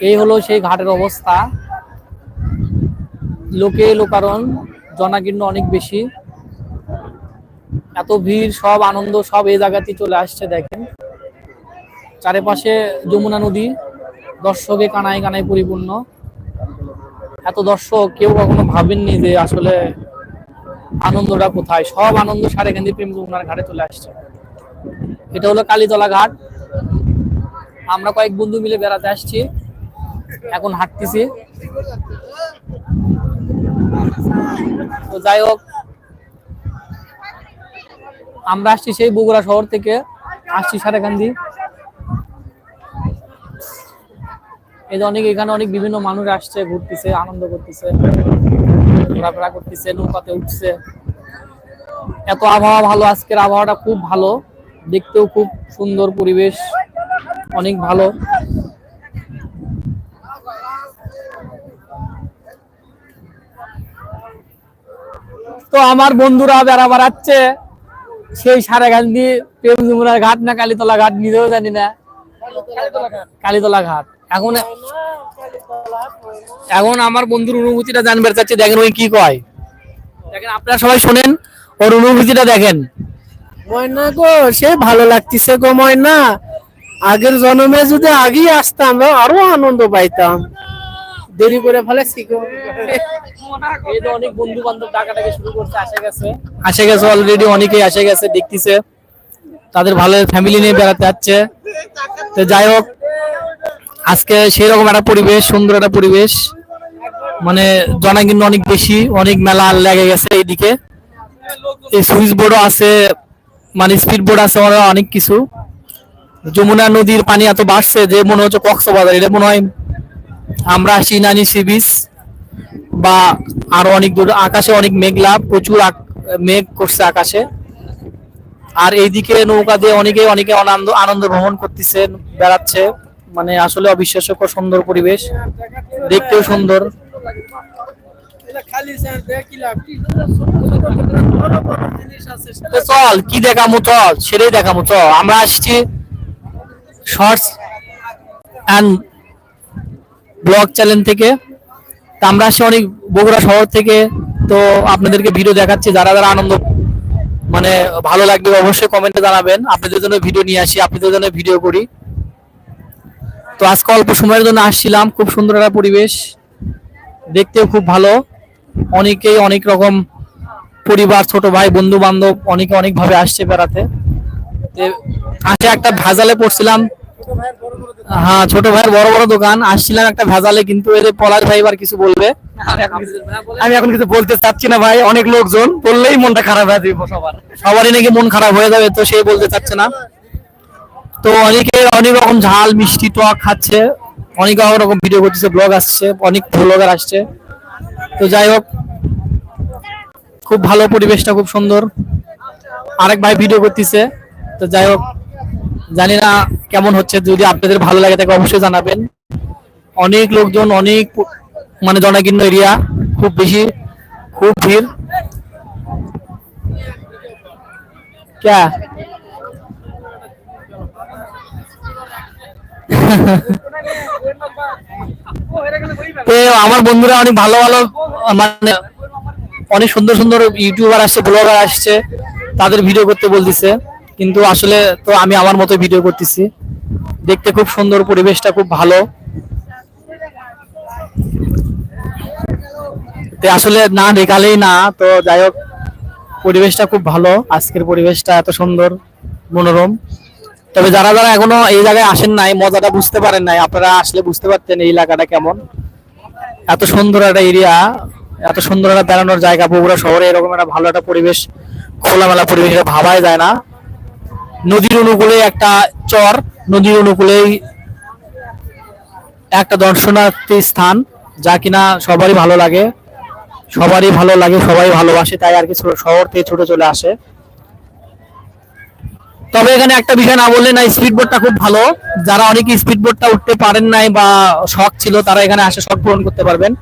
এই হলো সেই ঘাটের অবস্থা। লোকে লোকারণ, জনাকীর্ণ অনেক বেশি। এত ভিড়, সব আনন্দ, সব এই জায়গাতে চলে আসছে, দেখেন। চারিপাশে যমুনা নদী, দর্শকে কানায় কানায় পরিপূর্ণ। এত দর্শক কেউ কখনো ভাবেননি যে আসলে আনন্দটা কোথায়। সব আনন্দ সারে কেন্দ্রে প্রেম যমুনার ঘাটে চলে আসছে। এটা হলো কালীতলা ঘাট। আমরা কয়েক বন্ধু মিলে বেড়াতে আসছি। এখন হাঁটতেছি। তো যাই হোক, আমরা আসছি সেই বগুড়া শহর থেকে। আসছি সারেকান্দি এই যে অনেক এখানে অনেক বিভিন্ন মানুষ আসছে, ঘুরতেছে, আনন্দ করতেছে, ঘোরাফেরা করতেছে, নৌকাতে উঠছে। এত আবহাওয়া ভালো, আজকের আবহাওয়াটা খুব ভালো, দেখতেও খুব সুন্দর পরিবেশ, অনেক ভালো। তো আমার বন্ধুরা বেড়া বেড়াচ্ছে। সেই সারেগান্ধি প্রেম যমুনার ঘাট না কালীতলা ঘাট নিজেও জানি না। কালীতলা ঘাট। এখন এখন আমার বন্ধুর অনুভূতিটা জানবার চাচ্ছে, দেখেন ওই কি কয়। দেখেন, আপনারা সবাই শোনেন, ওর অনুভূতিটা দেখেন। ময়না গো, সে ভালো লাগতেছে গো ময়না। আগের জন্মে যদি আগেই আসতাম, আরও আনন্দ পাইতাম। দেরি করে তো অনেক বন্ধু বান্ধব ডাকাটাকে শুরু করছে আসে গেছে। আসে গেছে অলরেডি অনেকেই আসে গেছে দেখতেছে। তাদের ভালো ফ্যামিলি নিয়ে বেড়াতে যাচ্ছে। তো যাই হোক আজকে সেই রকম একটা পরিবেশ সুন্দর একটা পরিবেশ। মানে জনাকীর্ণ অনেক বেশি অনেক মেলা লেগে গেছে এইদিকে। এই সুইচ বোর্ডও আছে মানে স্পিড বোর্ড আছে ওরা অনেক কিছু। যমুনা নদীর পানি এত বাড়ছে যে মনে হচ্ছে কক্সবাজার এটা মনে হয় আমরা আসি নানি বিচ বা আরও অনেক দূর, আকাশে অনেক মেঘলা, প্রচুর মেঘ করছে আকাশে। আর এইদিকে নৌকা দিয়ে অনেকে অনেকে আনন্দ আনন্দ ভ্রমণ করতেছে, বেড়াচ্ছে। মানে আসলে অবিশ্বাস্যকর সুন্দর পরিবেশ। দেখতেও সুন্দর। চল কি দেখামু চল সেটাই দেখামু চল আমরা আসছি শর্টস অ্যান্ড ব্লগ চ্যানেল থেকে। তা আমরা আসছি অনেক বগুড়া শহর থেকে। তো আপনাদেরকে ভিডিও দেখাচ্ছি, যারা যারা আনন্দ মানে ভালো লাগবে অবশ্যই কমেন্টে জানাবেন। আপনাদের জন্য ভিডিও নিয়ে আসি, আপনাদের জন্য ভিডিও করি। তো আজকে অল্প সময়ের জন্য আসছিলাম, খুব সুন্দর একটা পরিবেশ। দেখতেও খুব ভালো। অনেকেই অনেক রকম পরিবার, ছোট ভাই বন্ধু বান্ধব অনেকে অনেকভাবে আসছে বেড়াতে। আসে একটা ভাজালে পড়ছিলাম। হ্যাঁ ছোট ভাইয়ের বড় বড় দোকান। আসছিলাম একটা ভেজালে, কিন্তু এর পলাশ ভাই এবার কিছু বলবে। আমি এখন কিছু বলতে চাচ্ছি না ভাই, অনেক লোকজন। বললেই মনটা খারাপ হয়ে যাবে সবার। সবারই নাকি মন খারাপ হয়ে যাবে, তো সে বলতে চাচ্ছে না। তো অনেকে অনেক রকম ঝাল, মিষ্টি, টক খাচ্ছে। অনেকে অনেক রকম ভিডিও করতেছে ব্লগ আসছে, অনেক ব্লগার আসছে। তো যাই হোক, খুব ভালো পরিবেশটা, খুব সুন্দর। আরেক ভাই ভিডিও করতেছে। তো যাই হোক জানি না কেমন হচ্ছে, যদি আপনাদের ভালো লাগে তাকে অবশ্যই জানাবেন। অনেক লোকজন, অনেক মানে জনাকীর্ণ এরিয়া, খুব বেশি, খুব ভিড়। তো আমার বন্ধুরা অনেক ভালো ভালো মানে অনেক সুন্দর সুন্দর ইউটিউবার আসছে ব্লগার আসছে, তাদের ভিডিও করতে বলতেছে। কিন্তু আসলে তো আমি আমার মতো ভিডিও করতেছি। দেখতে খুব সুন্দর, পরিবেশটা খুব ভালো। আসলে না দেখালেই না, তো যাই হোক, পরিবেশটা খুব ভালো। আজকের পরিবেশটা এত সুন্দর, মনোরম। তবে যারা যারা এখনও এই জায়গায় আসেন নাই, মজাটা বুঝতে পারেন নাই, আপনারা আসলে বুঝতে পারতেন এই এলাকাটা কেমন। এত সুন্দর একটা এরিয়া এত সুন্দর একটা বেড়ানোর জায়গা, বগুড়া শহরে এরকম একটা ভালো একটা পরিবেশ, খোলামেলা পরিবেশ ভাবাই যায় না। নদীর অনুকূলে একটা চর, নদীর অনুকূলেই একটা দর্শনার্থী স্থান, যা কিনা সবারই ভালো লাগে। সবারই ভালো লাগে, সবাই ভালোবাসে, তাই আর কি শহর থেকে ছুটে চলে আসে। তবে এখানে একটা বিষয় না বললে না স্পিড বোটটা খুব ভালো। যারা অনেকে স্পিড বোটটা উঠতে পারেন নাই বা শখ ছিল, তারা এখানে আসে, শখ পূরণ করতে পারবেন।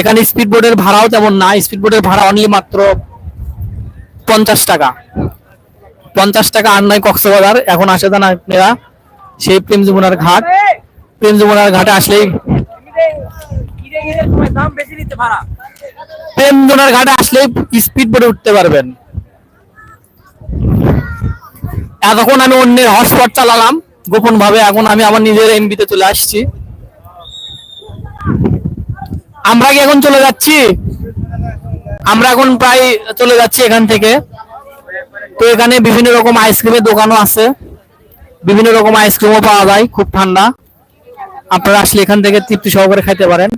এখানে স্পিড বোটের ভাড়াও তেমন না স্পিড বোটের ভাড়া অনলি মাত্র পঞ্চাশ টাকা। পঞ্চাশ টাকা আর নয় কক্সবাজার। এখন আসে না আপনারা সেই প্রেম যমুনার ঘাট। প্রেম যমুনার ঘাটে আসলেই প্রেম যমুনার ঘাটে আসলেই স্পিড বোটে উঠতে পারবেন। এতক্ষণ আমি অন্যের হটস্পট চালালাম। গোপন ভাবে এখন আমি আমার নিজের এমবিতে চলে আসছি। আমরা কি এখন চলে যাচ্ছি? আমরা এখন প্রায় চলে যাচ্ছি এখান থেকে। তো এখানে বিভিন্ন রকম আইসক্রিমের দোকানও আছে। বিভিন্ন রকম আইসক্রিমও পাওয়া যায়, খুব ঠান্ডা। আপনারা আসলে এখান থেকে তৃপ্তি সহকারে খাইতে পারেন।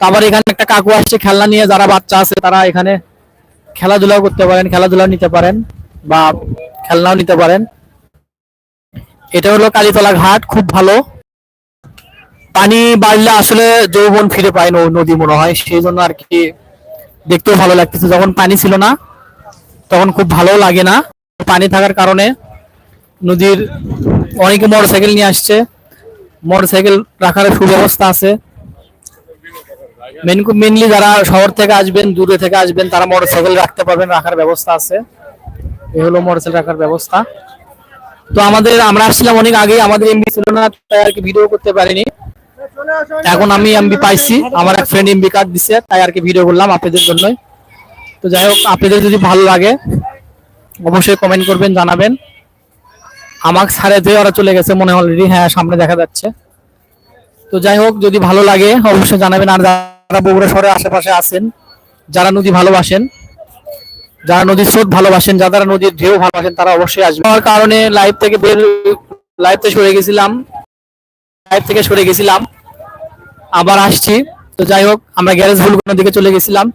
তারপর এখানে একটা কাকু আসছে, খেলনা নিয়ে, যারা বাচ্চা আছে, তারা এখানে খেলাধুলাও করতে পারেন, খেলাধুলাও নিতে পারেন বা খেলনাও নিতে পারেন। এটা হলো কালীতলা ঘাট, খুব ভালো। পানি বাড়লে আসলে যৌবন ফিরে পায় নদী মনে হয়, সেই জন্য আর কি দেখতেও ভালো লাগতেছে, যখন পানি ছিল না। তখন খুব ভালো লাগে না। পানি থাকার কারণে নদীর অনেকে মোটরসাইকেল নিয়ে আসছে। মোটরসাইকেল রাখার সুব্যবস্থা আছে। মেনলি যারা শহর থেকে আসবেন, দূরে থেকে আসবেন, তারা মোটরসাইকেল রাখতে পারবেন, রাখার ব্যবস্থা আছে। এ হলো মোটরসাইকেল রাখার ব্যবস্থা। তো আমাদের আমরা আসছিলাম অনেক আগে আমাদের এমবি ছিল না, তাই আর কি ভিডিও করতে পারিনি। এখন আমি এমবি পাইছি। আমার এক ফ্রেন্ড এমবি কার্ড দিছে, তাই আর কি ভিডিও করলাম আপনাদের জন্যই। তো যাই হোক, আপনাদের যদি ভালো লাগে, অবশ্যই কমেন্ট করবেন, জানাবেন। আমাকে ছাড়ে দিয়ে ওরা চলে গেছে, মনে অলরেডি হ্যাঁ সামনে দেখা যাচ্ছে। তো যাই হোক, যদি ভালো লাগে, অবশ্যই জানাবেন। আর যারা বগুড়া শহরের আশেপাশে আছেন, যারা নদী ভালোবাসেন, যারা নদীর স্রোত ভালোবাসেন, যারা নদীর ঢেউ ভালোবাসেন, তারা অবশ্যই আসবেন। আমার কারণে লাইভ থেকে বের লাইভ থেকে সরে গেছিলাম। লাইভ থেকে সরে গেছিলাম। আবার আসছি। তো যাই হোক, আমরা গ্যারেজ ভুলগুলোর দিকে চলে গেছিলাম।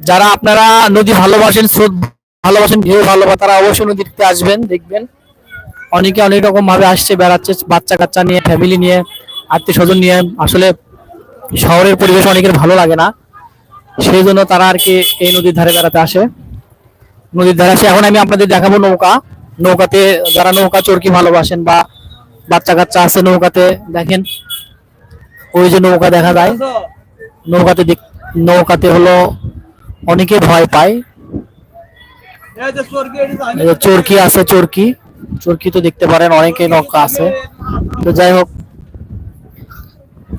যারা আপনারা নদী ভালোবাসেন, স্রোত ভালোবাসেন, ঢেউ ভালোবাসেন, তারা অবশ্যই নদীতে আসবেন, দেখবেন। অনেকে অনেক রকম ভাবে আসছে, বেড়াচ্ছে বাচ্চা কাচ্চা নিয়ে ফ্যামিলি নিয়ে আত্মীয় স্বজন নিয়ে। আসলে শহরের পরিবেশ অনেকের ভালো লাগে না। সেই জন্য তারা আর কি এই নদীর ধারে বেড়াতে আসে। নদীর ধারে আসে। এখন আমি আপনাদের দেখাবো নৌকা। নৌকাতে যারা নৌকা চরকি ভালোবাসেন বা বাচ্চা কাচ্চা আছে নৌকাতে, দেখেন। ওই যে নৌকা দেখা যায়। নৌকাতে নৌকাতে হলো অনেকে ভয় পায়। এই চরকি আছে চরকি। চরকি তো দেখতে পারেন অনেকে নৌকা আছে। তো যাই হোক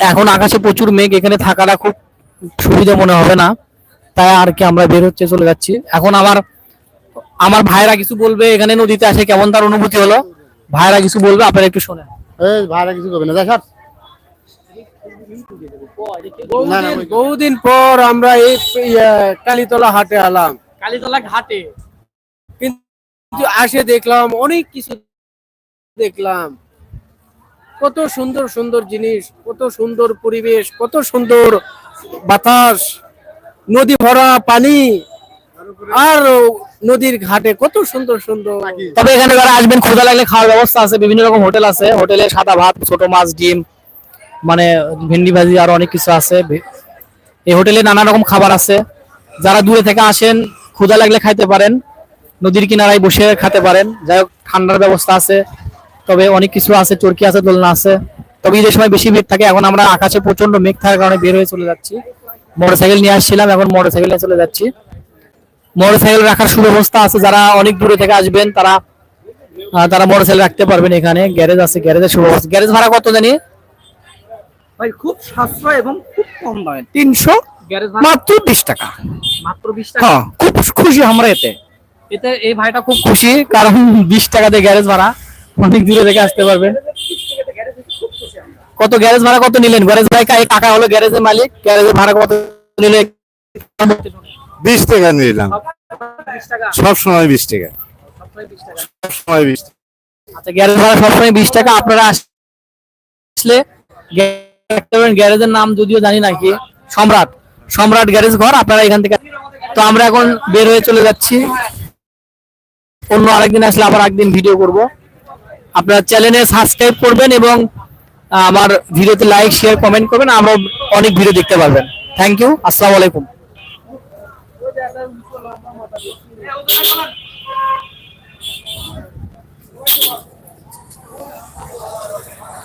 এখন আকাশে প্রচুর মেঘ এখানে থাকাটা খুব সুবিধা মনে হবে না। তাই আর কি আমরা বের হচ্ছে চলে যাচ্ছি। এখন আমার আমার ভাইরা কিছু বলবে এখানে নদীতে আসে কেমন তার অনুভূতি হলো? ভাইরা কিছু বলবে আপনারা একটু শোনেন। এই ভাড়া কিছু বলবে না। দেখার না, না, বহুদিন- পর আমরা এই কালীতলা হাটে আলাম কালীতলা ঘাটে। কিন্তু আসে দেখলাম অনেক কিছু দেখলাম। কত সুন্দর সুন্দর জিনিস কত সুন্দর পরিবেশ কত সুন্দর বাতাস নদী ভরা পানি আর নদীর ঘাটে কত সুন্দর সুন্দর। তবে এখানে যারা আসবেন ক্ষুধা লাগলে খাওয়ার ব্যবস্থা আছে বিভিন্ন রকম হোটেল আছে। হোটেলে সাদা ভাত ছোট মাছ ডিম মানে ভেন্ডি ভাজি আর অনেক কিছু আছে। এই হোটেলে নানা রকম খাবার আছে। যারা দূরে থেকে আসেন, ক্ষুধা লাগলে খাইতে পারেন, নদীর কিনারায় বসে খেতে পারেন। যাই হোক, ঠান্ডার ব্যবস্থা আছে, তবে অনেক কিছু আছে, চরকি আছে, দোলনা আছে। তবে ঈদের সময় বেশি মেঘ থাকে। এখন আমরা আকাশে প্রচণ্ড মেঘ থাকার কারণে বের হয়ে চলে যাচ্ছি। মোটরসাইকেল নিয়ে আসছিলাম, এখন মোটরসাইকেল নিয়ে চলে যাচ্ছি। মোটরসাইকেল রাখার সুব্যবস্থা আছে। যারা অনেক দূরে থেকে আসবেন, তারা তারা মোটরসাইকেল রাখতে পারবেন এখানে। গ্যারেজ আছে, গ্যারেজের সুব্যবস্থা। গ্যারেজ ভাড়া কত জানি? ভাই খুব সাশ্রয় এবং খুব কম দামে। তিনশো গ্যারেজ মাত্র বিশ টাকা। মাত্র বিশ টাকা? হ্যাঁ খুব খুশি আমরা এতে। এতে এই ভাইটা খুব খুশি কারণ বিশ টাকা দিয়ে গ্যারেজ ভাড়া অনেক দূরে থেকে আসতে পারবেন কত গ্যারেজ ভাড়া কত নিলেন? গ্যারেজ ভাই কা- কাকা হলো গ্যারেজের মালিক গ্যারেজের ভাড়া কত নিলে বিশ টাকা নিলাম। সব সময় বিশ টাকা। সব সময় বিশ টাকা। আচ্ছা গ্যারেজ ভাড়া সবসময় বিশ টাকা। আপনারা আসলে। গ্যারেজের নাম যদিও জানি নাকি সম্রাট সম্রাট গ্যারেজ ঘর, আপনারা এখান থেকে তো আমরা এখন বের হয়ে চলে যাচ্ছি। অন্য আরেকদিন আসলে আবার একদিন ভিডিও করব। আপনারা চ্যানেলে সাবস্ক্রাইব করবেন এবং আমার ভিডিওতে লাইক শেয়ার কমেন্ট করবেন। আমরা অনেক ভিডিও দেখতে পারবেন। থ্যাংক ইউ আসসালামু আলাইকুম।